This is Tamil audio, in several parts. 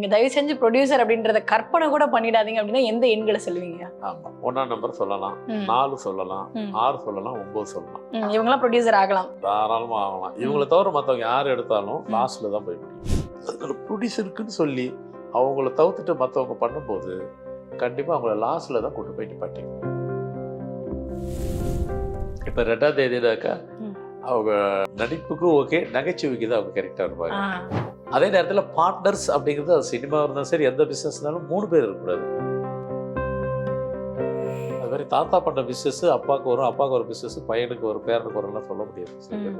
நீங்க தயவு செஞ்சு ப்ரொடியூசர் அப்படின்றத கற்பனை கூட பண்ணிடாதீங்க அப்படின்னா எந்த எண்களை சொல்லுவீங்க? ஆமாம் ஒன்றாம் நம்பர் சொல்லலாம். நாலு சொல்லலாம். ஆறு சொல்லலாம் ஒம்பது சொல்லலாம். ம், இவங்கெல்லாம் ப்ரொடியூசர் ஆகலாம். தாராளமாக ஆகலாம். இவங்கள தவிர மற்றவங்க யார் எடுத்தாலும் ம். லாஸ்ட்டில் தான் போய் முடியும். அதனால ப்ரொடியூசருக்குன்னு சொல்லி அவங்கள தவிர்த்துட்டு மற்றவங்க பண்ணும்போது கண்டிப்பாக அவங்கள லாஸ்ட்டில் தான் கொண்டு போய் நிப்பாட்டிங்க இப்போ ரெண்டாம் தேதினாக்கா. அவங்க நடிப்புக்கும் ஓகே நகைச்சுவைக்கு தான் அவங்க கரெக்டாக இருப்பாங்க அதே நேரத்தில் பார்ட்னர்ஸ் அப்படிங்கிறது அது சினிமா இருந்தாலும் சரி எந்த பிஸ்னஸ்னாலும் மூணு பேர் இருக்கக்கூடாது. அது மாதிரி தாத்தா பண்ண பிஸ்னஸ் அப்பாவுக்கு வரும் அப்பாவுக்கு ஒரு பிஸ்னஸ் பையனுக்கு ஒரு பேரனுக்கு வரும்லாம் சொல்ல முடியாது.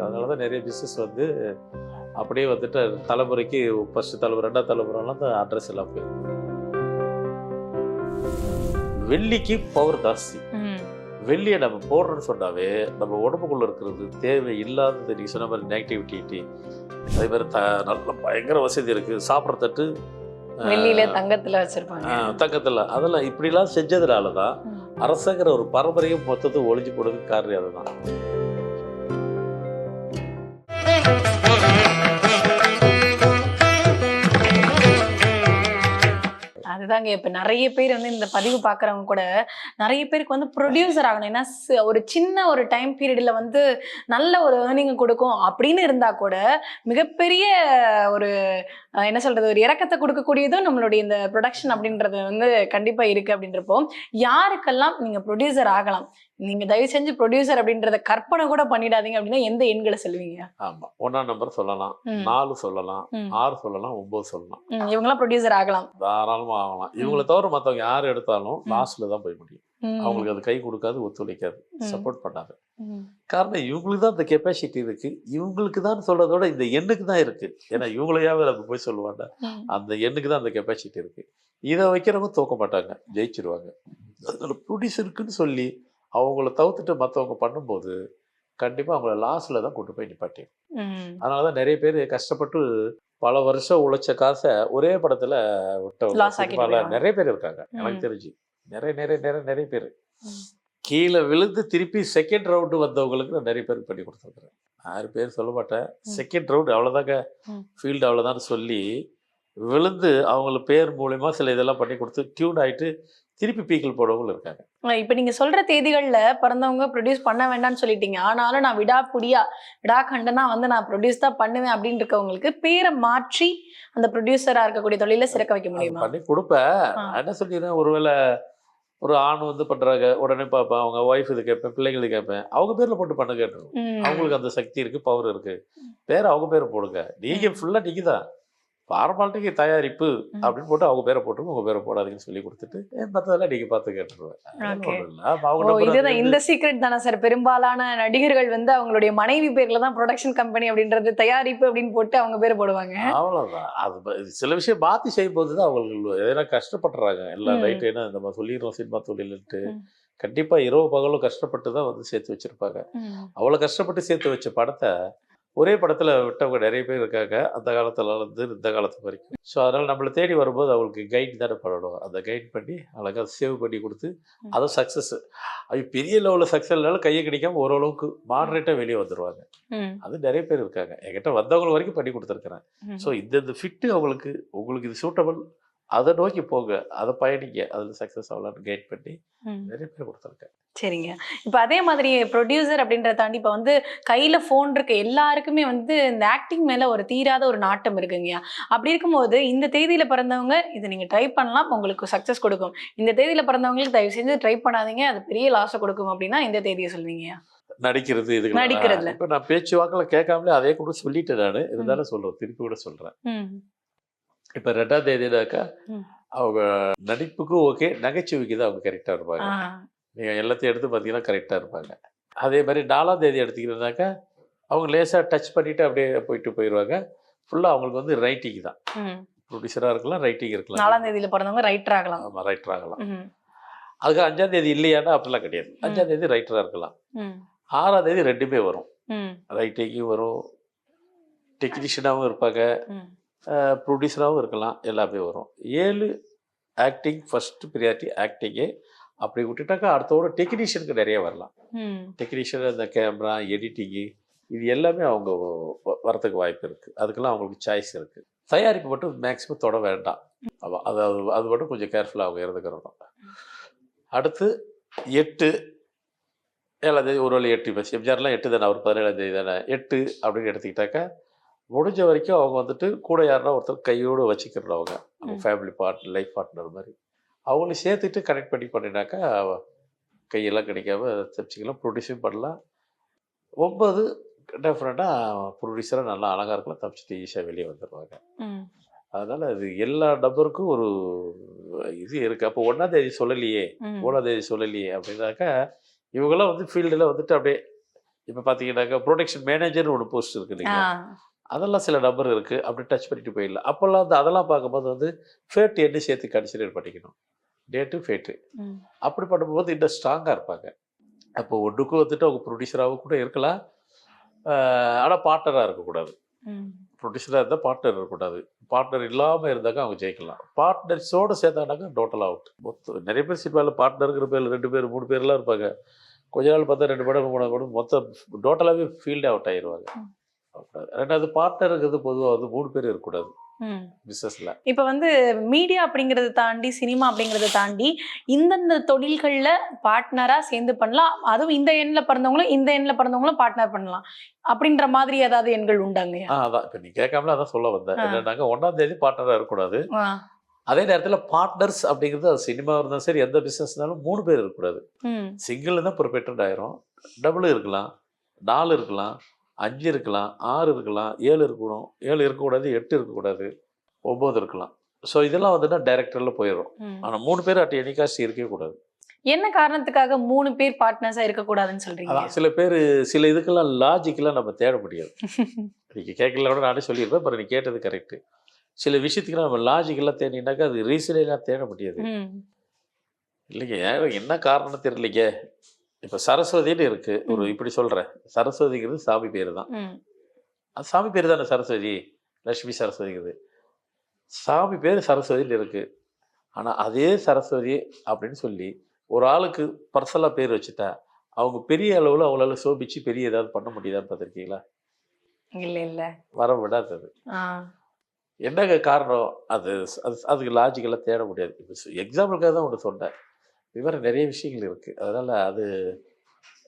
அதனால தான் நிறைய பிஸ்னஸ் வந்து அப்படியே வந்துட்டு தலைமுறைக்கு ஃபர்ஸ்ட் தலைமுறை ரெண்டாம் தலைமுறைலாம் அந்த அட்ரஸ் எல்லாம் போயிடும். வெள்ளிக்கு பவர் ஜாஸ்தி. வெள்ளியை நம்ம போடுறோன்னு சொன்னாவே நம்ம உடம்புக்குள்ள இருக்கிறது தேவை இல்லாதது நீ சொன்ன மாதிரி நெகட்டிவிட்டி அதே மாதிரி த நல்ல பயங்கர வசதி இருக்குது சாப்பிட்ற தட்டு வெள்ளியில தங்கத்துல வச்சிருப்பாங்க. தங்கத்தில். அதெல்லாம் இப்படிலாம் செஞ்சதுனால தான். அரசங்கிற ஒரு பரம்பரையும் மொத்தத்தை ஒழிஞ்சு போடுறதுக்கு காரணம் அதுதான். அதுதாங்க. இப்ப நிறைய பேர் வந்து இந்த பதிவு பாக்குறவங்க கூட நிறைய பேருக்கு வந்து ப்ரொடியூசர் ஆகணும். ஏன்னா சி- ஒரு சின்ன ஒரு டைம் பீரியட்ல வந்து நல்ல ஒரு ஏர்னிங் கொடுக்கும் அப்படின்னு இருந்தா கூட மிகப்பெரிய ஒரு என்ன சொல்றது ஒரு இறக்கத்தை கொடுக்கக்கூடியதும் நம்மளுடைய இந்த ப்ரொடக்ஷன் அப்படின்றது வந்து கண்டிப்பா இருக்கு அப்படின்றப்போ யாருக்கெல்லாம் நீங்க ப்ரொடியூசர் ஆகலாம்? நீங்க தயவு செஞ்சு ப்ரொடியூசர் அப்படின்றத கற்பனை கூட பண்ணிடாதீங்க அப்படின்னா எந்த எண்களை சொல்லுவீங்க? ஆமாம் ஒன்றாம் நம்பர் சொல்லலாம். நாலு சொல்லலாம். ஆறு சொல்லலாம். ஒம்பது சொல்லலாம். ம், இவங்கெல்லாம் ப்ரொடியூசர் ஆகலாம். தாராளமாக ஆகலாம். இவங்கள தவிர மற்றவங்க யார் எடுத்தாலும் ம். லாஸ்ட்டில் தான் போய் முடியும். அவங்களுக்கு அது கை கொடுக்காது ஒத்துழைக்காது. சப்போர்ட் பண்ணாது. காரணம் இவங்களுக்கு தான் இந்த கெப்பாசிட்டி இருக்கு. இவங்களுக்கு தான் சொல்றத விட இந்த எண்ணுக்கு தான் இருக்கு. ஏன்னா இவங்களையாவது நம்ம போய் சொல்லுவாங்க. அந்த எண்ணுக்கு தான் அந்த கெப்பாசிட்டி இருக்கு. இதை வைக்கிறவங்க தோக்க மாட்டாங்க. ஜெயிச்சிருவாங்க. அதனால ப்ரொடியூசருக்குன்னு சொல்லி அவங்கள தவிர்த்துட்டு மற்றவங்க பண்ணும்போது கண்டிப்பாக அவங்கள லாஸ்ட்டில் தான் கொண்டு போய் நிப்பாட்டி ம். அதனால தான் நிறைய பேர் கஷ்டப்பட்டு பல வருஷம் உழைச்ச காசை ஒரே படத்தில் விட்டவங்க. நிறைய பேர் இருக்காங்க எனக்கு. தெரிஞ்சு நிறைய நிறைய நிறைய நிறைய பேர். கீழே விழுந்து திருப்பி செகண்ட் ரவுண்டு வந்தவங்களுக்கு நான் நிறைய பேருக்கு பண்ணி கொடுத்துருக்குறேன் ஆறு பேர் சொல்ல மாட்டேன். செகண்ட் ரவுண்டு அவ்வளோதாங்க. ஃபீல்டு அவ்வளோதான் சொல்லி விழுந்து அவங்கள பேர் மூலயமா சில இதெல்லாம் பண்ணி கொடுத்து டியூன் ஆயிட்டு திருப்பி பீக்கிள் போடவங்களும் இருக்காங்க. இப்ப நீங்க சொல்ற தேதிகள்ல பிறந்தவங்க ப்ரொடியூஸ் பண்ண வேண்டாம்னு சொல்லிட்டீங்க. ஆனாலும் நான் விடாப்புடியா விடாக்கண்டனா வந்து நான் ப்ரொடியூஸ் தான் பண்ணுவேன் அப்படின்னு இருக்கவங்களுக்கு பேரை மாற்றி அந்த ப்ரொடியூசரா இருக்கக்கூடிய தொழில சிறக்க வைக்க முடியுமா? பண்ணி கொடுப்பேன் என்ன சொல்லிடுறேன் ஒருவேளை ஒரு ஆண் வந்து பண்றாங்க உடனே பார்ப்பேன். அவங்க ஒய்ஃப் இது கேட்பேன் பிள்ளைங்களுக்கு கேட்பேன். அவங்க பேர்ல போட்டு பண்ண கேட்டுரும் ம். அவங்களுக்கு அந்த சக்தி இருக்கு பவர் இருக்கு. பேர் அவங்க பேரை போடுங்க. நீங்க ஃபுல்லா நீங்க தான் ஃபார்மாலிட்டிக்கு தயாரிப்பு. அப்படின்னு போட்டு அவங்க பேரை போட்டுருங்க உங்க பேரை போடாதீங்கன்னு சொல்லி கொடுத்துட்டு மற்றதெல்லாம் நீங்க பார்த்து கேட்டுருவேன் இந்த சீக்ரெட் தானே சார் பெரும்பாலான நடிகர்கள் வந்து அவங்களுடைய மனைவி பேர்ல தான் ப்ரொடக்ஷன் கம்பெனி அப்படின்றது தயாரிப்பு அப்படின்னு போட்டு அவங்க பேர் போடுவாங்க. அவ்வளவுதான். அது சில விஷயம் மாத்தி செய்யும் போது தான் அவங்க எதனா கஷ்டப்படுறாங்க எல்லாம் ம். ரைட் என்ன நம்ம சொல்லிடுறோம் சினிமா தொழில்ன்ட்டு. ம். கண்டிப்பா இரவு பகலும் கஷ்டப்பட்டு தான் வந்து சேர்த்து வச்சிருப்பாங்க. ம். அவ்வளோ கஷ்டப்பட்டு சேர்த்து வச்ச படத்தை ஒரே படத்தில் விட்டவங்க நிறைய பேர் இருக்காங்க. அந்த காலத்துல இருந்து இந்த காலத்து வரைக்கும். ஸோ அதனால் நம்மளை தேடி வரும்போது அவங்களுக்கு கைட் தானே பண்ணணும். அந்த கைட் பண்ணி அழகாக சேவ் பண்ணி கொடுத்து. அதுவும் சக்ஸஸ் அது பெரிய லெவலில் சக்ஸஸ்னாலும் கையை கிடைக்காம ஓரளவுக்கு மாடரேட்டாக வெளியே வந்துடுவாங்க. அது நிறைய பேர் இருக்காங்க. என்கிட்ட வந்தவங்க வரைக்கும் பண்ணி கொடுத்துருக்குறேன். ஸோ இந்த இந்த ஃபிட்டு அவங்களுக்கு உங்களுக்கு இது சூட்டபிள் அதை நோக்கி போங்க. அதை பயணிங்க. அதில் சக்ஸஸ் ஆகலான்னு கைட் பண்ணி. நிறைய பேர் கொடுத்துருக்கேன் சரிங்க. இப்ப அதே மாதிரி ப்ரொடியூசர் அப்படின்றத தாண்டி இப்ப வந்து கையில போன் இருக்க. எல்லாருக்குமே வந்து இந்த ஆக்டிங் மேல ஒரு தீராத ஒரு நாட்டம் இருக்குங்கய்யா. அப்படி இருக்கும்போது இந்த தேதியில பிறந்தவங்க இதை நீங்க ட்ரை பண்ணலாம். உங்களுக்கு சக்சஸ் கொடுக்கும். இந்த தேதியில பிறந்தவங்களுக்கு தயவு செஞ்சு ட்ரை பண்ணாதீங்க. அது பெரிய லாஸை கொடுக்கும் அப்படின்னா இந்த தேதியை சொல்வீங்க நடிக்கிறது இதுக்கு நடிக்கிறதுல. இப்போ நான் பேச்சு வாக்கில் கேட்காமலே அதே கூட சொல்லிட்டேன் நான். இருந்தாலும் சொல்கிறேன் திருப்பி கூட சொல்கிறேன் இப்போ ரெண்டாம் தேதினாக்கா. அவங்க நடிப்புக்கும் ஓகே நகைச்சுவைக்கு தான் அவங்க கரெக்டாக இருப்பாங்க. ஆ. நீங்கள் எல்லாத்தையும் எடுத்து பார்த்தீங்கன்னா கரெக்டாக இருப்பாங்க. அதே மாதிரி நாலாம் தேதி எடுத்துக்கிறதுனாக்கா அவங்க லேசாக டச் பண்ணிவிட்டு அப்படியே போயிட்டு போயிடுவாங்க ஃபுல்லாக அவங்களுக்கு வந்து ரைட்டிங் தான். ப்ரொடியூசராக இருக்கலாம் ரைட்டிங் இருக்கலாம். நாலாம் தேதியில பிறந்தவங்க ரைட்டர் ஆகலாம். ஆமாம் ரைட்டர் ஆகலாம். அதுக்கு அஞ்சாம் தேதி இல்லையானா அப்படிலாம் கிடையாது. அஞ்சாம் தேதி ரைட்டராக இருக்கலாம். ஆறாம் தேதி ரெண்டுமே வரும். ரைட்டிங்கும் வரும். டெக்னீஷியனாகவும் இருப்பாங்க. ப்ரொடியூசராகவும் இருக்கலாம். எல்லாமே வரும். ஏழு ஆக்டிங் ஃபஸ்ட்டு ப்ரியாரிட்டி ஆக்டிங்கு அப்படி விட்டுட்டாக்கா அடுத்தோட டெக்னீஷியனுக்கு நிறைய வரலாம். டெக்னீஷியன் இந்த கேமரா எடிட்டிங்கு இது எல்லாமே அவங்க வ- வரதுக்கு வாய்ப்பு இருக்குது அதுக்கெல்லாம் அவங்களுக்கு சாய்ஸ் இருக்குது தயாரிப்பு மட்டும் மேக்ஸிமம் தொட வேண்டாம். அது அது அது மட்டும் கொஞ்சம் கேர்ஃபுல்லாக அவங்க இருந்துக்கிறணும் அடுத்து எட்டு. ஏழாம் தேதி ஒரு வேளை எட்டு இப்போ எம்ஜிஆர்லாம் எட்டு தானே அவர் பதினேழாம் தேதி தானே எட்டு அப்படின்னு எடுத்துக்கிட்டாக்கா முடிஞ்ச வரைக்கும் அவங்க வந்துட்டு கூட யாருன்னா ஒருத்தர் கையோடு வச்சுக்கிறவங்க அவங்க. ஃபேமிலி பார்ட்னர் லைஃப் பார்ட்னர் மாதிரி அவங்கள சேர்த்துட்டு கனெக்ட் பண்ணி பண்ணினாக்கா கையெல்லாம் கிடைக்காம தப்பிச்சிக்கலாம் ப்ரொடியூஸும் பண்ணலாம் ஒன்பது டெஃபினட்டாக ப்ரொடியூசராக நல்லா அழகாக இருக்கலாம் தப்பிச்சிட்டு ஈஸியாக வெளியே வந்துடுவாங்க. அதனால் அது எல்லா நபருக்கும் ஒரு இது இருக்குது அப்போ ஒன்றாம் தேதி சொல்லலையே ம். மூணாம் தேதி சொல்லலையே அப்படின்னாக்கா இவங்கெல்லாம் வந்து ஃபீல்டில் வந்துட்டு அப்படியே இப்போ பார்த்தீங்கன்னாக்கா ப்ரொடக்ஷன் மேனேஜர்னு ஒன்று போஸ்ட் இருக்கு. இல்லைங்களா அதெல்லாம் சில நம்பர் இருக்குது அப்படி டச் பண்ணிட்டு போயிடலாம். அப்போல்லாம் வந்து அதெல்லாம் பார்க்கும்போது வந்து ஃபேட் என்ன சேர்த்து கன்சிடர் பண்ணிக்கணும்? Date fat. அப்படி பண்ணும்போது இன்னும் ஸ்ட்ராங்காக இருப்பாங்க. அப்போ ஒன்றுக்கும் வந்துட்டு அவங்க ப்ரொடியூசராகவும் கூட இருக்கலாம். ஆனால் பார்ட்னராக இருக்கக்கூடாது. ப்ரொடியூசராக இருந்தால் பார்ட்னர் இருக்கக்கூடாது. பார்ட்னர் இல்லாமல் இருந்தாக்க அவங்க ஜெயிக்கலாம். பார்ட்னர்ஸோடு சேர்த்தானாக்கா டோட்டல் அவுட் மொத்தம் நிறைய பேர் சினிமாவில் பார்ட்னருங்கிற பேர் ரெண்டு பேர் மூணு பேர்லாம் இருப்பாங்க. கொஞ்ச நாள் பார்த்தா ரெண்டு படம் மூணு படம் மொத்தம் டோட்டலாகவே ஃபீல்டே அவுட் ஆயிடுவாங்க ம். ரெண்டாவது பார்ட்னருங்கிறது பொதுவாக வந்து மூணு பேர் இருக்கக்கூடாது. ம். பிஸ்னஸில் இப்ப வந்து மீடியா அப்படிங்கறத தாண்டி சினிமா அப்படிங்கறத தாண்டி இந்தந்த தொழில்கள்ல பார்ட்னரா சேர்ந்து பண்ணலாம். அதுவும் இந்த எண்ணில் பிறந்தவங்களும் இந்த எண்ணில் பிறந்தவங்களும் பார்ட்னர் பண்ணலாம். அப்படின்ற மாதிரி ஏதாவது எண்கள் உண்டாங்க அதான். இப்போ நீ கேட்காமல அதான் சொல்ல வந்தேன். ஆ. என்னன்னாக்கா ஒன்றாம் தேதி பார்ட்னராக இருக்கக்கூடாது. அதே நேரத்தில் பார்ட்னர்ஸ் அப்படிங்கிறது அது சினிமா இருந்தாலும் சரி எந்த பிஸ்னஸ்னாலும் மூணு பேர் இருக்கக்கூடாது. சிங்கிள் தான் ப்ரொபேட்டட் ஆயிரும். டபுள் இருக்கலாம். நாலு இருக்கலாம். அஞ்சு இருக்கலாம் ஆறு இருக்கலாம் ஏழு இருக்கணும் ஏழு இருக்கக்கூடாது எட்டு இருக்கக்கூடாது ஒம்பது இருக்கலாம். ஸோ இதெல்லாம் வந்துன்னா டைரக்டரில் போயிடும் ஆனால் மூணு பேர் அட் எனி காஸ்ட் இருக்கவே கூடாது. என்ன காரணத்துக்காக மூணு பேர் பார்ட்னர்ஸா இருக்கக்கூடாதுன்னு சொல்றீங்க? அதான் சில பேர் சில இதுக்கெல்லாம் லாஜிக்கெல்லாம் நம்ம தேட முடியாது. நீங்கள் கேட்கல கூட நானே சொல்லியிருப்பேன் அப்புறம் நீ கேட்டது கரெக்டு சில விஷயத்துக்கு நம்ம லாஜிக்கெல்லாம் தேடினாக்கா அது ரீசனெல்லாம் தேட முடியாது. இல்லைங்க என்ன காரணம் தெரியலைங்க. இப்போ சரஸ்வதின்னு இருக்கு. ஒரு. இப்படி சொல்கிறேன் சரஸ்வதிங்கிறது சாமி பேர் தான். அது சாமி பேர் தானே சரஸ்வதி? லட்சுமி சரஸ்வதிங்கிறது. சாமி பேர் சரஸ்வதியில் இருக்கு. ஆனால் அதே சரஸ்வதி அப்படின்னு சொல்லி ஒரு ஆளுக்கு பர்சனலாக பேர் வச்சுட்டா அவங்க பெரிய அளவில் அவங்களால சோபிச்சு பெரிய ஏதாவது பண்ண முடியுதான்னு பார்த்துருக்கீங்களா? இல்ல இல்ல. வர விடாது அது ஆ. என்னங்க காரணம்? அது அது அதுக்கு லாஜிக்கெல்லாம் தேட முடியாது. இப்போ எக்ஸாம்பிளுக்காக தான் ஒன்று சொன்னேன். இது மாதிரி நிறைய விஷயங்கள் இருக்குது அதனால் அது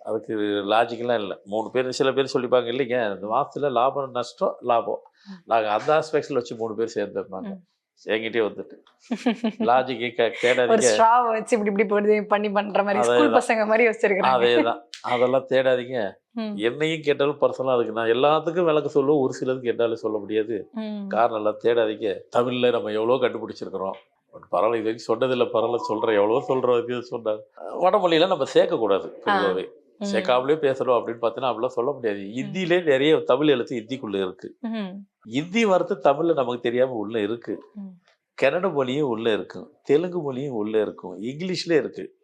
அதுக்கு லாஜிக்கெல்லாம் இல்லை. மூணு பேர் சில பேர் சொல்லிப்பாங்க இல்லைங்க இந்த மாதத்தில் லாபம் நஷ்டம் லாபம். நாங்கள் அந்த ஆஸ்பெக்ட்ஸில் வச்சு மூணு பேர் சேர்ந்துருப்பாங்க. என்கிட்டயே வந்துட்டு. லாஜிக்கே ஒரு தேடாதீங்க ஸ்ட்ரா வச்சு இப்படி இப்படி போடுது பண்ணி பண்ற மாதிரி ஸ்கூல் அதேதான். பசங்க மாதிரி வச்சிருக்காங்க அதே தான் அதெல்லாம் தேடாதீங்க. என்னையும் கேட்டாலும் பர்சனலாக அதுக்கு நான் எல்லாத்துக்கும் விளக்க சொல்லுவேன். ஒரு சிலதுக்கு கேட்டாலும் சொல்ல முடியாது. காரணம் எல்லாம் தேடாதீங்க. தமிழில் நம்ம எவ்வளோ கண்டுபிடிச்சிருக்கிறோம். பட் பரவாயில்ல இது வரைக்கும் சொன்னதில்லை பரவாயில்ல சொல்கிறேன் எவ்வளோ சொல்கிறோம் இது சொன்னாங்க. வடமொழியில நம்ம சேர்க்கக்கூடாது பொதுவாகவே. சேர்க்காமலே பேசுகிறோம் அப்படின்னு பார்த்தீங்கன்னா அப்படிலாம் சொல்ல முடியாது. ஹிந்திலே நிறைய தமிழ் எழுத்து ஹிந்திக்குள்ளே இருக்கு. ம். ஹிந்தி வார்த்தை தமிழில் நமக்கு தெரியாமல் உள்ளே இருக்கு. ம். கன்னட மொழியும் உள்ளே இருக்கும் தெலுங்கு மொழியும் உள்ளே இருக்கும் இங்கிலீஷ்லேயே இருக்கு.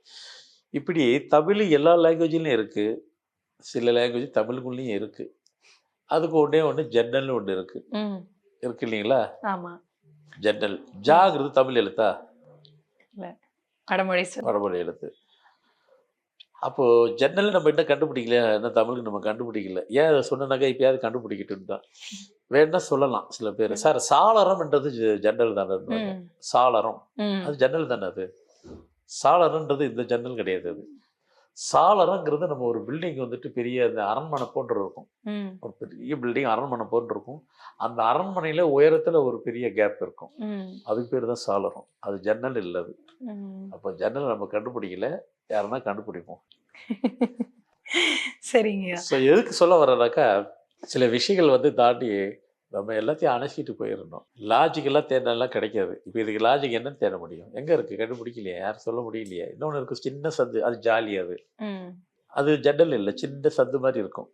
இப்படி தமிழ் எல்லா லாங்குவேஜ்லையும் இருக்கு. சில லாங்குவேஜ் தமிழுக்குள்ளேயும் இருக்கு. அதுக்கு ஒன்றே ஒன்று ஜன்னல்னு ஒன்று இருக்கு. ம். இருக்கு இல்லைங்களா? ஆமா. ஜன்னல் ஜாங்கிறது தமிழ் எழுத்தா? வடமொழி வடமொழி எழுத்து. அப்போ ஜன்னல் நம்ம என்ன கண்டுபிடிக்கல என்ன தமிழுக்கு நம்ம கண்டுபிடிக்கல. ஏன் அதை சொன்னனாக்கா இப்பயாவது கண்டுபிடிக்கட்டும் தான். வேணா சொல்லலாம் சில பேர். சார் சாளரம்ன்றது ஜ- ஜன்னல் தானே. சாளரம். அது ஜன்னல் தானே அது? சாளரம்ன்றது இந்த ஜன்னல் கிடையாது அது. சாளரங்கிறது நம்ம ஒரு பில்டிங் வந்துட்டு பெரிய அந்த அரண்மனை போன்று இருக்கும். ஒரு பெரிய பில்டிங் அரண்மனை போன்று இருக்கும். அந்த அரண்மனையில உயரத்துல ஒரு பெரிய கேப் இருக்கும். அதுக்கு பேர் தான் சாளரம். அது ஜன்னல் இல்லை அது. அப்போ ஜன்னல் நம்ம கண்டுபிடிக்கல. யாருன்னா கண்டுபிடிப்போம். சரிங்க. ஸோ எதுக்கு சொல்ல வர்றேனாக்கா சில விஷயங்கள் வந்து தாண்டி நம்ம எல்லாத்தையும் அணைச்சிட்டு போயிடணும் லாஜிக்கெல்லாம் தேடினாலாம் கிடைக்காது. இப்போ இதுக்கு லாஜிக் என்னன்னு தேட முடியும். எங்கே இருக்குது கண்டுபிடிக்கலையே. யாரும் சொல்ல முடியலையே. இன்னொன்று இருக்குது சின்ன சந்து. அது ஜாலி அது. அது ஜன்னல் இல்லை. சின்ன சந்து மாதிரி இருக்கும்.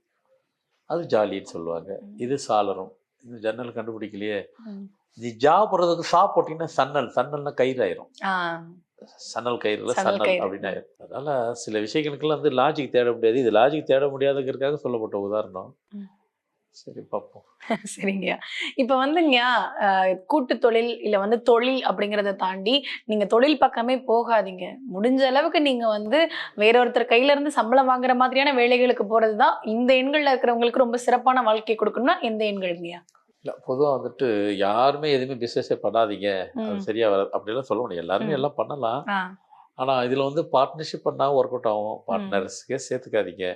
அது ஜாலின்னு சொல்லுவாங்க. இது சாளரம். இது ஜன்னல் கண்டுபிடிக்கலையே. நீ ஜா போடுறதுக்கு சா போட்டிங்கன்னா சன்னல். சன்னல்னா கயிறு ஆயிரும். சன்னல் கயிறுல சன்னல். அப்படின்னு ஆயிரும். அதனால சில விஷயங்களுக்கெல்லாம் வந்து லாஜிக் தேட முடியாது. இது லாஜிக் தேட முடியாதுங்கிறதுக்காக சொல்லப்பட்ட உதாரணம். சரி பார்ப்போம் சரிங்க. இப்ப வந்துங்க அஹ், கூட்டு தொழில் இல்ல வந்து தொழில் அப்படிங்கறத தாண்டி நீங்க தொழில் பக்கமே போகாதீங்க. முடிஞ்ச அளவுக்கு நீங்க வந்து வேற ஒருத்தர் கையில இருந்து சம்பளம் வாங்குற மாதிரியான வேலைகளுக்கு போறதுதான் இந்த எண்கள்ல இருக்கிறவங்களுக்கு ரொம்ப சிறப்பான வாழ்க்கை கொடுக்கணும்னா எந்த எண்கள்ங்கயா இல்லை பொதுவாக வந்துட்டு யாருமே எதுவுமே பிஸ்னஸே பண்ணாதீங்க. அது ம். சரியா வராது. அப்படிலாம் சொல்ல முடியாது. எல்லாருமே. எல்லாம் பண்ணலாம். ஆனால் இதில் வந்து பார்ட்னர்ஷிப் பண்ணால் ஒர்க் அவுட் ஆகும். பார்ட்னர்ஸ்க்கே சேர்த்துக்காதீங்க.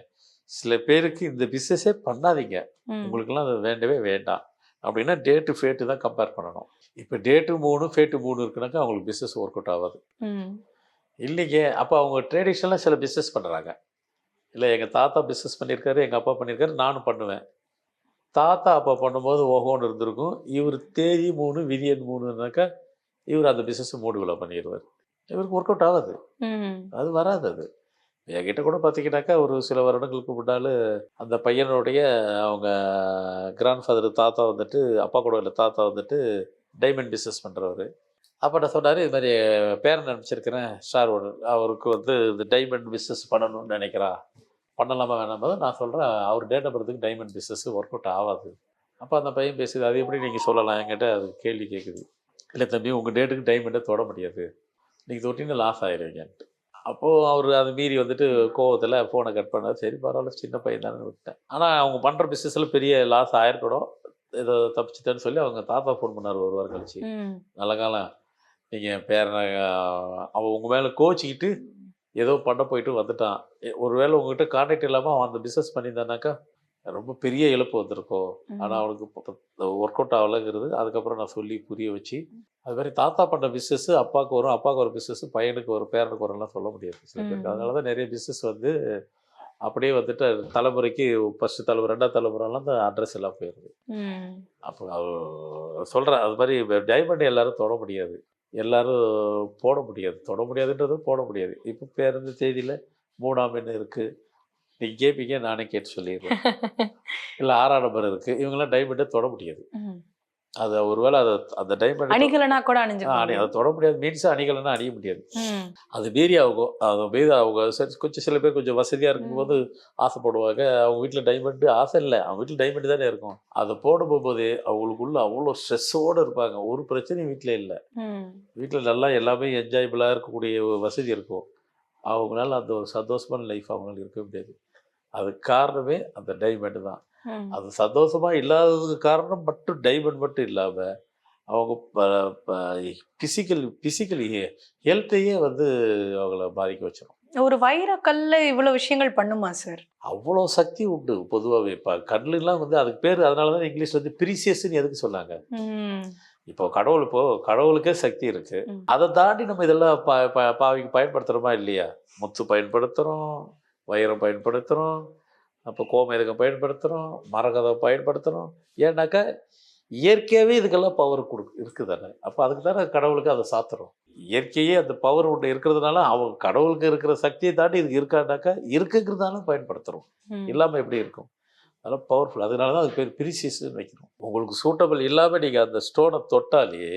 சில பேருக்கு இந்த பிஸ்னஸே பண்ணாதீங்க. உங்களுக்குலாம் அது வேண்டவே வேண்டாம். அப்படின்னா டேட்டு ஃபேட்டு தான் கம்பேர் பண்ணணும். இப்போ டேட்டு மூணு ஃபேட்டு மூணு இருக்குனாக்கா அவங்களுக்கு பிஸ்னஸ் ஒர்க் அவுட் ஆகாது. ம். இல்லைங்க அப்போ அவங்க ட்ரெடிஷ்னலாக சில பிஸ்னஸ் பண்ணுறாங்க இல்லை எங்கள் தாத்தா பிஸ்னஸ் பண்ணியிருக்காரு எங்கள் அப்பா பண்ணியிருக்காரு நானும் பண்ணுவேன். தாத்தா அப்பா பண்ணும்போது ஓஹோன்னு இருந்திருக்கும். இவர் தேதி மூணு விதியன் மூணுனாக்கா இவர் அந்த பிஸ்னஸ் மூடு விழா பண்ணிடுவார். இவருக்கு ஒர்க் அவுட் ஆகாது. அது வராது அது. என்கிட்ட கூட பார்த்தீங்கன்னாக்கா ஒரு சில வருடங்களுக்கு முன்னால் அந்த பையனுடைய அவங்க கிராண்ட் ஃபாதர் தாத்தா வந்துட்டு அப்பா கூட இல்லை தாத்தா வந்துட்டு டைமண்ட் பிஸ்னஸ் பண்ணுறவர் அப்போ நான் சொன்னார் இது மாதிரி பேரன் அனுப்பிச்சிருக்கிறேன் ஸ்டார் அவருக்கு வந்து இந்த டைமண்ட் பிஸ்னஸ் பண்ணணும்னு நினைக்கிறா. பண்ணலாமா வேணாம்போது நான் சொல்கிறேன் அவர் டேட் பர்த்துக்கு டைமண்ட் பிஸ்னஸ் ஒர்க் அவுட் ஆகாது. அப்போ அந்த பையன் பேசுது அது எப்படி நீங்கள் சொல்லலாம்? என்கிட்ட அது கேள்வி கேட்குது இல்லை தம்பி உங்கள் டேட்டுக்கு டைமண்டை தொட முடியாது. நீங்கள் தொட்டின்னு லாஸ் ஆயிடுவீங்கன்ட்டு அப்போது அவர் அதை மீறி வந்துட்டு கோவத்தில் ஃபோனை கட் பண்ணார். சரி பரவாயில்ல சின்ன பையன் தானே விட்டேன் ஆனால் அவங்க பண்ணுற பிஸ்னஸில் பெரிய லாஸ் ஆயிருக்கணும். ஏதோ தப்பிச்சுட்டேன்னு சொல்லி அவங்க தாத்தா ஃபோன் பண்ணார் ஒரு வாரம் கழிச்சு. நல்ல காலம். நீங்கள் பேரனை அவன் உங்கள் மேலே கோச்சிக்கிட்டு ஏதோ பண்ண போயிட்டு வந்துட்டான். ஒருவேளை உங்ககிட்ட கான்டாக்ட் இல்லாமல் அவன் அந்த பிஸ்னஸ் பண்ணியிருந்தானாக்கா ரொம்ப பெரிய இழப்பு வந்திருக்கும். ஆனால் அவனுக்கு ஒர்க் அவுட் ஆகலைங்கிறது அதுக்கப்புறம் நான் சொல்லி புரிய வச்சு அது மாதிரி தாத்தா பண்ண பிஸ்னஸ் அப்பாவுக்கு வரும் அப்பாவுக்கு ஒரு பிஸ்னஸ் பையனுக்கு ஒரு பேரனுக்கு வரும்லாம் சொல்ல முடியாது. சில பேருக்கு. அதனால தான் நிறைய பிஸ்னஸ் வந்து அப்படியே வந்துட்டு தலைமுறைக்கு ஃபஸ்ட்டு தலைமுறை ரெண்டாவது தலைமுறைலாம் அந்த அட்ரஸ் எல்லாம் போயிடுது. அப்போ அவர் சொல்கிறேன் அது மாதிரி டைமண்ட் எல்லாரும் தொட முடியாது. எல்லாரும் போட முடியாது. தொட முடியாதுன்றது போட முடியாது. இப்போ பேருந்து செய்தியில் மூணாம் எண் இருக்குது நீங்கள் கேட்பீங்க நானே கேட்டு சொல்லிடுறேன். இல்லை ஆறாம் நம்பர் இருக்குது இவங்கெல்லாம் டைமண்டை தொட முடியாது. அது ஒருவேளை அதை அந்த டைமண்ட் அணிகலனா கூட அணி அணிஞ்சுக்கோங்க அதை தொட முடியாது. மீன்ஸ் அணிகலன்னா அணிய முடியாது. அது மீறி அவங்க அது மீறி அவங்க கொஞ்சம் சில பேர் கொஞ்சம் வசதியாக இருக்கும்போது ஆசைப்படுவாங்க. அவங்க வீட்டில் டைமண்டு ஆசை இல்லை. அவங்க வீட்டில் டைமண்ட் தானே இருக்கும். அதை போட போகும்போதே அவங்களுக்குள்ள அவ்வளோ ஸ்ட்ரெஸ்ஸோடு இருப்பாங்க. ஒரு பிரச்சனையும் வீட்டில் இல்லை. வீட்டில் நல்லா எல்லாமே என்ஜாயபிளாக இருக்கக்கூடிய வசதி இருக்கும். அவங்களால அந்த ஒரு சந்தோஷமான லைஃப் அவங்களால இருக்க முடியாது. அதுக்கு காரணமே அந்த டைமண்ட் தான். அது சந்தோஷமா இல்லாததுக்கு காரணம் மட்டும் டைமண்ட் மட்டும் இல்லாமல் அவங்க பிசிக்கல் பிசிக்கல் ஹெல்த்தையே வந்து அவங்கள பாதிக்க வச்சிடும் ஒரு வைரக்கல்ல இவ்வளவு விஷயங்கள் பண்ணுமா சார் அவ்வளோ சக்தி உண்டு பொதுவாகவே இப்போ கல்லுலாம் வந்து அதுக்கு பேர் அதனால தான் இங்கிலீஷில் வந்து பிரிசியஸ்ன்னு எதுக்கு சொன்னாங்க. இப்போ கடவுள் இப்போ கடவுளுக்கே சக்தி இருக்கு. அதை தாண்டி நம்ம இதெல்லாம் பாவிக்கு பயன்படுத்துகிறோமா இல்லையா? முத்து பயன்படுத்துகிறோம் வைரம் பயன்படுத்துகிறோம் அப்போ கோமேதகம் பயன்படுத்துகிறோம் மரகதம் பயன்படுத்துகிறோம் ஏன்னாக்கா இயற்கையாகவே இதுக்கெல்லாம் பவர் கொடு இருக்குதானே? அப்போ அதுக்கு தானே கடவுளுக்கு அதை சாத்துறோம். இயற்கையே அந்த பவர் ஒன்று இருக்கிறதுனால அவங்க கடவுளுக்கு இருக்கிற சக்தியை தாண்டி இதுக்கு இருக்காண்டாக்கா இருக்குங்கிறதால பயன்படுத்துகிறோம். இல்லாமல் எப்படி இருக்கும்? அதெல்லாம் பவர்ஃபுல் அதனால தான் அது பேர் பிரிசியஸ்னு வைக்கணும். உங்களுக்கு சூட்டபிள் இல்லாமல் நீங்கள் அந்த ஸ்டோனை தொட்டாலே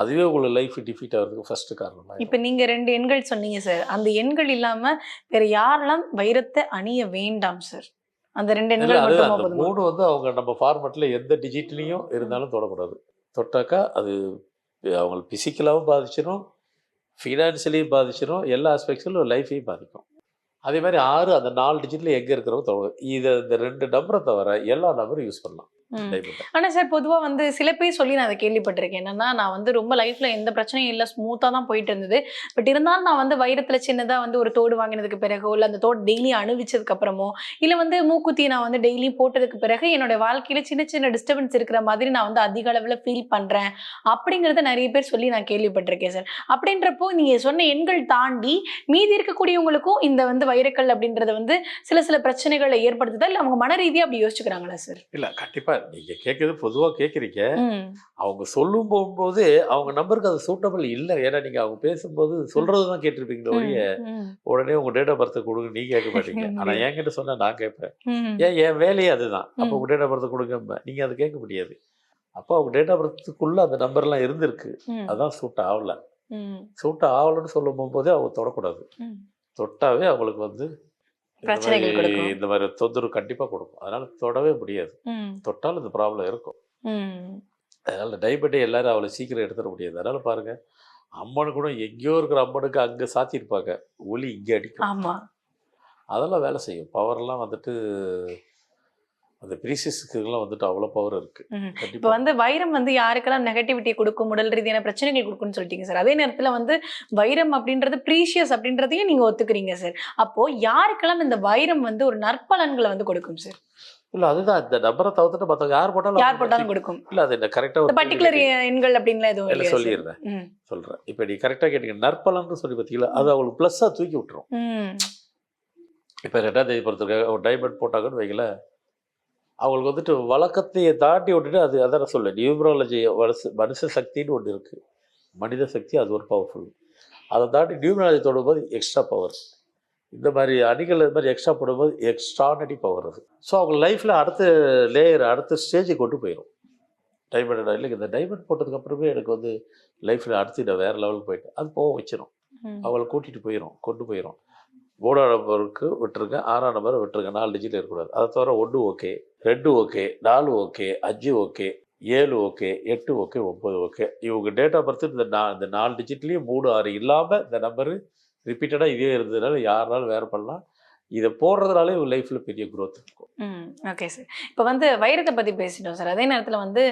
அதுவே உங்களுக்கு லைஃப் டிஃபீட் ஆகிறதுக்கு ஃபர்ஸ்ட் காரணம் இப்ப நீங்க ரெண்டு எண்கள் சொன்னீங்க சார் அந்த எண்கள் இல்லாம வேற யாரெல்லாம் வைரத்தை அணிய வேண்டாம் சார் அந்த ரெண்டு எண்கள் மட்டுமா மூணு வந்து அவங்க நம்ம ஃபார்மெட்டில் எந்த டிஜிட்லேயும் இருந்தாலும் தொடக்கூடாது. தொட்டாக்கா அது அவங்களுக்கு ஃபிசிக்கலாகவும் பாதிச்சிடும் ஃபினான்ஷியலியும் பாதிச்சிடும் எல்லா ஆஸ்பெக்ட்ஸிலும் லைஃபையும் பாதிக்கும். அதே மாதிரி ஆறு அந்த நாலு டிஜிட்டில் எங்கே இருக்கிறவங்க தொடரும் இதை இந்த ரெண்டு நம்பரை தவிர எல்லா நம்பரும் யூஸ் பண்ணலாம். ஆனா சார் பொதுவா வந்து சில பேர் சொல்லி நான் அதை கேள்விப்பட்டிருக்கேன். என்னன்னா நான் வந்து ரொம்ப லைஃப்ல எந்த பிரச்சனையும் இல்லை. ஸ்மூத்தா தான் போயிட்டு இருந்தது. பட் இருந்தாலும் நான் வந்து வைரத்துல சின்னதா வந்து ஒரு தோடு வாங்கினதுக்கு பிறகோ இல்ல அந்த தோடு டெய்லி அணிவிச்சதுக்கு அப்புறமோ இல்ல வந்து மூக்குத்தி நான் வந்து டெய்லி போட்டதுக்கு பிறகு என்னோட வாழ்க்கையில சின்ன சின்ன டிஸ்டர்பன்ஸ் இருக்கிற மாதிரி நான் வந்து அதிக அளவுல ஃபீல் பண்றேன். அப்படிங்கறத நிறைய பேர் சொல்லி நான் கேள்விப்பட்டிருக்கேன் சார். அப்படின்றப்போ நீங்க சொன்ன எண்கள் தாண்டி மீதி இருக்கக்கூடியவங்களுக்கும் இந்த வந்து வைரக்கல் அப்படின்றத வந்து சில சில பிரச்சனைகளை ஏற்படுத்துதா இல்ல அவங்க மன ரீதியா அப்படி யோசிச்சுக்கிறாங்களா சார்? இல்லை கண்டிப்பாக நீங்கள் கேட்குறது பொதுவாக கேட்குறீங்க ம். அவங்க சொல்லும் போகும்போது அவங்க நம்பருக்கு அது சூட்டபிள் இல்லை. ஏன்னா நீங்கள் அவங்க பேசும்போது சொல்கிறது தான் கேட்டிருப்பீங்களே ஒழிய உடனே உங்கள் டேட் ஆஃப் பர்த்தை கொடுங்க. நீ கேட்க மாட்டீங்க. முடியாது. என்கிட்ட சொன்னா நான் கேட்பேன். ஏன் என் வேலையே அதுதான். அப்போ ம். உங்கள் டேட் ஆஃப் பர்த்தை கொடுங்க நீங்கள் அதை கேட்க முடியாது. அப்போ அவங்க டேட் ஆஃப் பர்த்துக்குள்ளே அந்த நம்பர்லாம் இருந்திருக்கு. அதான் சூட் ஆகல. சூட் ஆகலைன்னு சொல்லும் போகும்போதே அவங்க தொடக்கூடாது. தொட்டாவே அவங்களுக்கு வந்து பிரச்சனைகள் மாதிரி- கொடுக்கும். இந்த மாதிரி தொந்தரவு கண்டிப்பாக கொடுக்கும். அதனால தொடவே முடியாது. ம், தொட்டாலும் இந்த ப்ராப்ளம் இருக்கும். அதனால டைபட்டே எல்லாரும் அவ்வளோ சீக்கிரம் எடுத்துட முடியாது. அதனால பாருங்க அம்மனு கூட எங்கேயோ இருக்கிற அம்மனுக்கு அங்கே சாத்தியிருப்பாங்க ஒலி இங்கே அடிக்கும். ஆமா. அதெல்லாம் வேலை செய்யும். பவர்லாம் வந்துட்டு அந்த ப்ரீசியஸ்க்குலாம் வந்துட்டு அவ்வளோ பவர் இருக்கு. இப்போ வந்து வைரம் வந்து யாருக்கெல்லாம் நெகட்டிவிட்டி கொடுக்கும் உடல் ரீதியான பிரச்சனைகள் கொடுக்கும்னு சொல்லிட்டீங்க சார் அதே நேரத்துல வந்து வைரம் அப்படின்றது ப்ரீஷியஸ் அப்படின்றதையும் நீங்க ஒத்துக்கிறீங்க சார் அப்போ யாருக்கெல்லாம் இந்த வைரம் வந்து ஒரு நற்பலன்களை வந்து கொடுக்கும் சார் இல்ல அதுதான். இந்த நம்பரை தவிர்த்துட்டு மற்றவங்க யார் போட்டாலும் யார் போட்டாலும். கொடுக்கும். இல்ல அது இந்த கரெக்டாக இந்த பர்டிகுலர் எண்கள் அப்படின்லாம் எதுவும் இல்லை? சொல்லிடுறேன். சொல்றேன். இப்போ நீ கரெக்டாக கேட்டீங்க. நற்பலன்னு சொல்லி பார்த்தீங்களா அது அவங்களுக்கு ப்ளஸ்ஸாக தூக்கி விட்டுரும். இப்போ ரெண்டாம் தேதி பொறுத்திருக்காங்க ஒரு டைமண்ட் போட்டாங்கன்னு வைக்கல அவங்களுக்கு வந்துட்டு வழக்கத்தையே தாண்டி விட்டுட்டு அது அதான் சொல்ல நியூமராலஜி மனுஷ மனுஷ சக்தின்னு ஒன்று இருக்கு. மனித சக்தி அது ஒரு பவர்ஃபுல் அதை தாண்டி நியூமராலஜி தொடும்போது எக்ஸ்ட்ரா பவர் இந்த மாதிரி அணிகள் இது மாதிரி எக்ஸ்ட்ரா போடும்போது எக்ஸ்ட்ரானரி பவர் அது. ஸோ அவங்க லைஃப்பில் அடுத்த லேயர் அடுத்த ஸ்டேஜுக்கு கொண்டு போயிடும் டைமண்ட் இல்லை இந்த டைமண்ட் போட்டதுக்கு அப்புறமே எனக்கு வந்து லைஃப்பில் அடுத்து நான் வேறு லெவலுக்கு போயிட்டேன் அது போக வச்சிடும். அவளை கூட்டிகிட்டு போயிடும் கொண்டு போயிடும் மூணாம் நம்பருக்கு விட்டுருங்க ஆறாம் நம்பரை விட்டுருங்க நாலு டிஜிட் இருக்கக்கூடாது. அதை தவிர ஒன்று ஓகே ரெண்டு ஓகே நாலு ஓகே அஞ்சு ஓகே ஏழு ஓகே எட்டு ஓகே ஒம்பது ஓகே. இவங்க டேட் ஆஃப் பர்த் இந்த நா இந்த நாலு டிஜிட்லேயும் மூணு ஆறு இல்லாமல் இந்த நம்பரு ரிப்பீட்டடாக இதே இருந்ததுனால யாருனாலும் வேறு பண்ணலாம். இதை போடுறதுனால இவங்க லைஃப்பில் பெரிய growth இருக்கும். ஓகே சார் இப்போ வந்து வைரத்தை பற்றி பேசிட்டோம் சார் அதே நேரத்தில் வந்து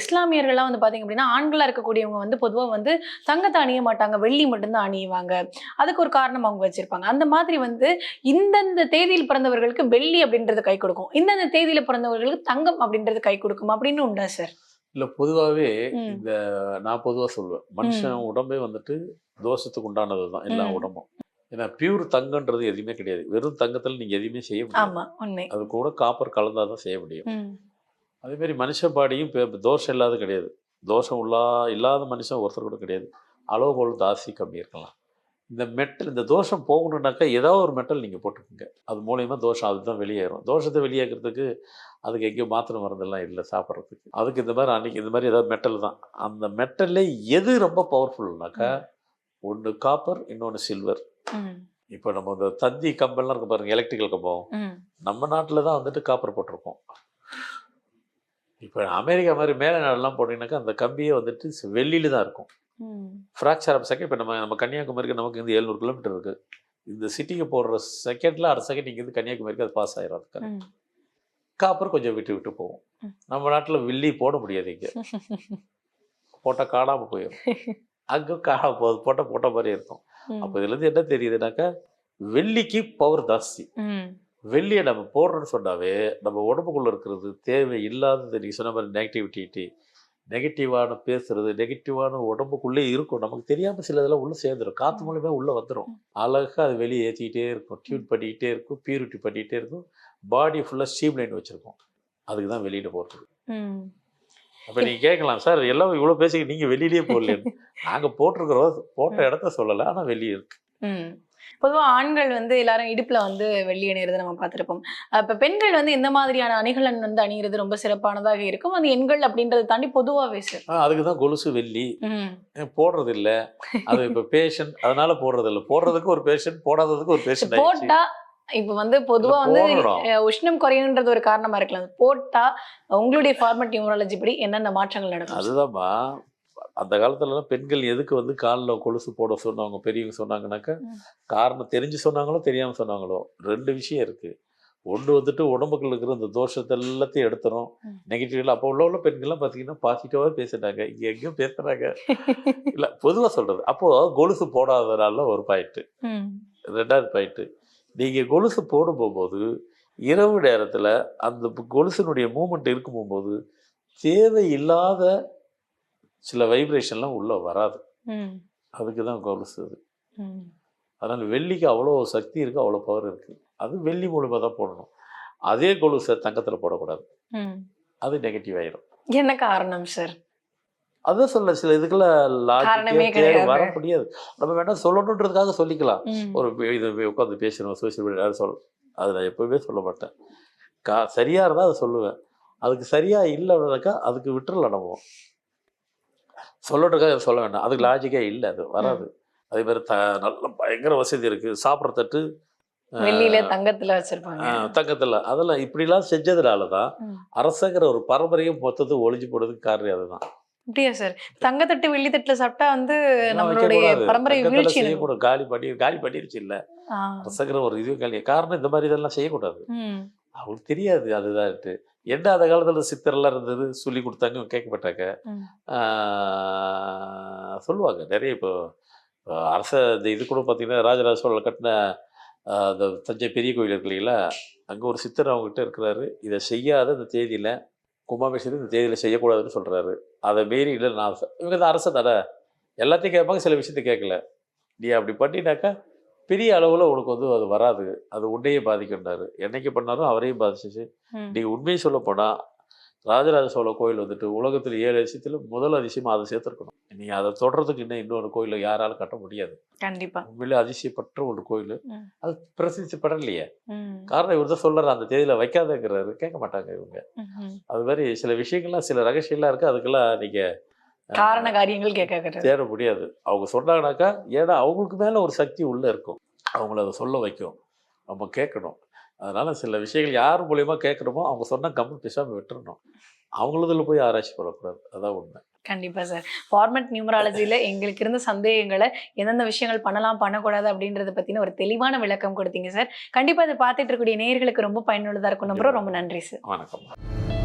இஸ்லாமியர்கள்லாம் வந்து பார்த்தீங்க அப்படின்னா ஆண்களாக இருக்கக்கூடியவங்க வந்து பொதுவாக வந்து தங்கத்தை அணிய மாட்டாங்க. வெள்ளி மட்டும்தான் அணியுவாங்க அதுக்கு ஒரு காரணம் அவங்க வச்சிருப்பாங்க. அந்த மாதிரி வந்து இந்தந்த தேதியில் பிறந்தவர்களுக்கு வெள்ளி அப்படின்றது கை கொடுக்கும். இந்தந்த தேதியில் பிறந்தவர்களுக்கு தங்கம் அப்படின்றது கை கொடுக்கும் அப்படின்னு உண்டா சார் இல்லை பொதுவாகவே. இந்த நான் பொதுவாக சொல்லுவேன் மனுஷன் உடம்பே வந்துட்டு தோஷத்துக்கு உண்டானது தான் எல்லா. உடம்பும். ஏன்னா பியூர் தங்கன்றது எதுவுமே கிடையாது. வெறும் தங்கத்தில் நீங்கள் எதுவுமே செய்ய முடியாது. உண்மை. அது கூட காப்பர் கலந்தா தான் செய்ய முடியும். ம். அதே மாதிரி மனுஷ பாடியும் இப்போ தோஷம் இல்லாத கிடையாது. தோஷம் உள்ளா இல்லாத மனுஷன் ஒருத்தர் கூட கிடையாது. அளவுகோல் தாசி கம்மி இருக்கலாம். இந்த மெட்டல் இந்த தோஷம் போகணுன்னாக்கா ஏதாவது ஒரு மெட்டல் நீங்கள் போட்டுக்கோங்க. அது மூலயமா தோஷம் அதுதான் வெளியேறும். தோஷத்தை வெளியேறதுக்கு அதுக்கு எங்கேயும் மாத்திரை மருந்தெல்லாம் இல்லை சாப்பிட்றதுக்கு. அதுக்கு இந்த மாதிரி அன்னைக்கு இந்த மாதிரி ஏதாவது மெட்டல் தான். அந்த மெட்டல்ல எது ரொம்ப பவர்ஃபுல்னாக்கா ஒன்று காப்பர் இன்னொன்று சில்வர் இப்போ நம்ம இந்த தந்தி கம்பெல்லாம் இருக்கு பாருங்க எலக்ட்ரிக்கல் கம்பம். நம்ம நாட்டில் தான் வந்துட்டு காப்பர் போட்டிருக்கோம். இப்போ அமெரிக்கா மாதிரி மேலே நாடெல்லாம் போட்டிங்கனாக்கா அந்த கம்பியே வந்துட்டு வெள்ளியில தான் இருக்கும். ஃப்ராக்சர் ஆஃப் செகண்ட் இப்போ நம்ம நம்ம கன்னியாகுமரிக்கு நமக்கு வந்து எழுநூறு கிலோமீட்டர் இருக்குது இந்த சிட்டிக்கு போடுற செகண்டில் அடுத்த செகண்ட் இங்கேருந்து கன்னியாகுமரிக்கு அது பாஸ் ஆயிரும் அதுக்கு. ம். காப்பர் கொஞ்சம் விட்டு விட்டு போகும். நம்ம நாட்டில் வெள்ளி போட முடியாது இங்கே. போட்டால் காணாமல் போயிடும் அங்கே காணாம போகுது போட்டால் போட்ட மாதிரி இருக்கும். அப்போ இதுலேருந்து என்ன தெரியுதுனாக்கா வெள்ளிக்கு பவர் ஜாஸ்தி. வெள்ளியை நம்ம போடுறோன்னு சொன்னாவே நம்ம உடம்புக்குள்ள இருக்கிறது தேவை இல்லாதது நீ சொன்ன மாதிரி நெகட்டிவிட்டி நெகட்டிவான பேசுறது நெகட்டிவான உடம்புக்குள்ளே இருக்கும். நமக்கு தெரியாம சில இதெல்லாம் உள்ள சேர்ந்துடும் காத்து மூலியமா உள்ள வந்துடும் அழகா அது வெளியே ஏற்றிக்கிட்டே இருக்கும். டியூன் பண்ணிக்கிட்டே இருக்கும். பியூரிட்டி பண்ணிக்கிட்டே இருக்கும். பாடி ஃபுல்லாக ஸ்டீம் லைன் வச்சிருக்கோம். அதுக்கு தான் வெளியில போடுறது ம். அப்போ நீங்க கேட்கலாம் சார் எல்லாம் இவ்வளோ பேசிக்க நீங்க வெளியிலேயே போடலன்னு நாங்க போட்டிருக்கிறோம் போட்ட இடத்த சொல்லலை ஆனா வெளியே இருக்கு. ம். பொதுவா ஆண்கள் வந்து எல்லாரும் இடுப்புல வந்து வெள்ளி அணியறதை நம்ம பார்த்திருப்போம். அப்ப பெண்கள் வந்து எந்த மாதிரியான அணிகலன் வந்து அணியிறது ரொம்ப சிறப்பானதாக இருக்கும். அது எண்கள் அப்படின்றத தாண்டி பொதுவாவே சார். அதுக்கு தான் கொலுசு வெள்ளி. போடுறது இல்ல அது இப்போ பேஷண்ட் அதனால போடுறது இல்ல போடுறதுக்கு ஒரு பேஷண்ட் போடாததுக்கு ஒரு பேஷண்ட் போட்டா இப்ப வந்து பொதுவா இல்ல, வந்து உஷ்ணம் குறையுன்றது ஒரு காரணமா இருக்கலாம். போட்டா உங்களுடைய ஃபார்மட் நியூமராலஜி படி என்னென்ன மாற்றங்கள் நடக்கும்? அதுதான்மா அந்த காலத்துலலாம் பெண்கள் எதுக்கு வந்து காலில் கொலுசு போட சொன்னவங்க பெரியவங்க சொன்னாங்கன்னாக்கா ம். காரணம் தெரிஞ்சு சொன்னாங்களோ தெரியாம சொன்னாங்களோ ரெண்டு விஷயம் இருக்கு. ஒன்று வந்துட்டு உடம்புக்குள்ள இருக்கிற இந்த தோஷத்தை எல்லாத்தையும் எடுத்துரும். நெகட்டிவ்ல அப்போ உள்ள உள்ள பெண்கள்லாம் பார்த்தீங்கன்னா பாசிட்டிவாக பேசுனாங்க இங்கே எங்கேயும் பேசுறாங்க. இல்லை பொதுவாக சொல்றது அப்போ கொலுசு போடாதனால ஒரு பாயிண்ட் ம். ரெண்டாவது பாயிண்ட்டு நீங்கள் கொலுசு போடும் போகும்போது இரவு நேரத்தில் அந்த கொலுசினுடைய மூமெண்ட் இருக்கும் போகும்போது தேவையில்லாத சில வைப்ரேஷன்லாம் உள்ளே வராது. அதுக்கு தான் கொலுசு அது. அதனால் வெள்ளிக்கு அவ்வளோ சக்தி இருக்குது அவ்வளோ பவர் இருக்குது அது வெள்ளி மூலமாக தான் போடணும். அதே கொலுசை தங்கத்தில் போடக்கூடாது. அது நெகட்டிவ் ஆயிடும் என்ன காரணம் சார் அதான் சொல்ல சில கிடையாது. வர முடியாது நம்ம வேணா சொல்லணுன்றதுக்காக சொல்லிக்கலாம். ஒரு இது உட்காந்து பேசணும் சோசியல் மீடியா சொல் அது நான் எப்பவுமே சொல்ல மாட்டேன். கா சரியாக இருந்தால் அதை சொல்லுவேன். அதுக்கு சரியாக இல்லைனாக்கா அதுக்கு விட்டுறலாம் நம்ம. சொல்லட்டுக்காக அதை சொல்ல வேண்டாம். அதுக்கு லாஜிக்கே இல்லை அது வராது. அதே மாதிரி த நல்ல பயங்கர வசதி இருக்குது சாப்பிட்ற தட்டு வெள்ளியில தங்கத்துல வச்சிருப்பாங்க. தங்கத்தில். அதெல்லாம் இப்படிலாம் செஞ்சதுனால தான். அரசங்கிற ஒரு பரம்பரையும் மொத்தத்தை ஒழிஞ்சு போடுறதுக்கு காரணம் அதுதான். அப்படியா சார்? தங்கத்தட்டு வெள்ளி தட்டுல சாப்பிட்டா வந்து நம்மளுடைய. பரம்பரை வீழ்ச்சி. செய்யக்கூடாது. காலி பண்ணி காலி பண்ணிருச்சு இல்லை. அரசங்கிற ஒரு இது காலி. காரணம் இந்த மாதிரி இதெல்லாம் செய்யக்கூடாது. அவங்களுக்கு தெரியாது அதுதான்ட்டு. என்ன அந்த காலத்தில் சித்தரெல்லாம் இருந்தது? சொல்லி கொடுத்தாங்க கேட்கப்பட்டாங்க. சொல்லுவாங்க. நிறைய இப்போ அரச இந்த இது கூட பார்த்தீங்கன்னா ராஜராஜ சோழர் கட்டின அந்த தஞ்சை பெரிய கோயில் இருக்கு இல்லைங்களா? அங்கே ஒரு சித்தர் அவங்ககிட்ட இருக்கிறாரு. இதை செய்யாத இந்த தேதியில் கும்பாபிஷேகத்தை இந்த தேதியில் செய்யக்கூடாதுன்னு சொல்கிறாரு அதை மீறி இல்லை நான் இவங்க தான் அரசு தானே? எல்லாத்தையும் கேட்பாங்க சில விஷயத்தை கேட்கல. நீ அப்படி பண்ணினாக்கா பெரிய அளவில் உனக்கு வந்து அது வராது. அது உன்னையே பாதிக்கின்றாரு என்னைக்கு பண்ணாலும் அவரையும் பாதிச்சிச்சு. நீங்கள் உண்மையை சொல்ல போனால் ராஜராஜ சோழ கோயில் வந்துட்டு உலகத்தில் ஏழு அதிசயத்தில் முதல் அதிசயமாக அதை சேர்த்துருக்கணும். நீங்கள் அதை தொடர்றதுக்கு இன்னும் இன்னொரு கோயிலை யாராலும் கட்ட முடியாது. கண்டிப்பா. உண்மையிலே அதிசயப்பட்ட ஒரு கோயில். அது பிரசித்தி படலையே. காரணம் இவர் தான் சொல்கிறார் அந்த தேதியில் வைக்காதங்கிறாரு. கேட்க மாட்டாங்க இவங்க. அது மாதிரி சில விஷயங்கள்லாம் சில ரகசியம்லாம் இருக்குது அதுக்கெல்லாம் நீங்கள் காரண காரியங்கள் கேட்க தேட முடியாது. அவங்க சொன்னாங்கனாக்கா ஏன்னா அவங்களுக்கு மேலே ஒரு சக்தி உள்ளே இருக்கும். அவங்கள அதை சொல்ல வைக்கும். நம்ம கேட்கணும். அதனால் சில விஷயங்கள் யார் மூலியமா கேட்குறோமோ அவங்க சொன்னால் கம்மி பேசாமல் விட்டுறணும். அவங்களதுல போய் ஆராய்ச்சி பண்ணக்கூடாது. அதான் உண்மை. கண்டிப்பா சார். ஃபார்மட் நியூமராலஜில எங்களுக்கு இருந்த சந்தேகங்களை எந்தெந்த விஷயங்கள் பண்ணலாம் பண்ணக்கூடாது அப்படின்றத பத்தின ஒரு தெளிவான விளக்கம் கொடுத்தீங்க சார். கண்டிப்பா இதை பார்த்துட்டு இருக்கக்கூடிய நேயர்களுக்கு ரொம்ப பயனுள்ளதா இருக்கும். நம்புறோம். ரொம்ப நன்றி சார். வணக்கம்.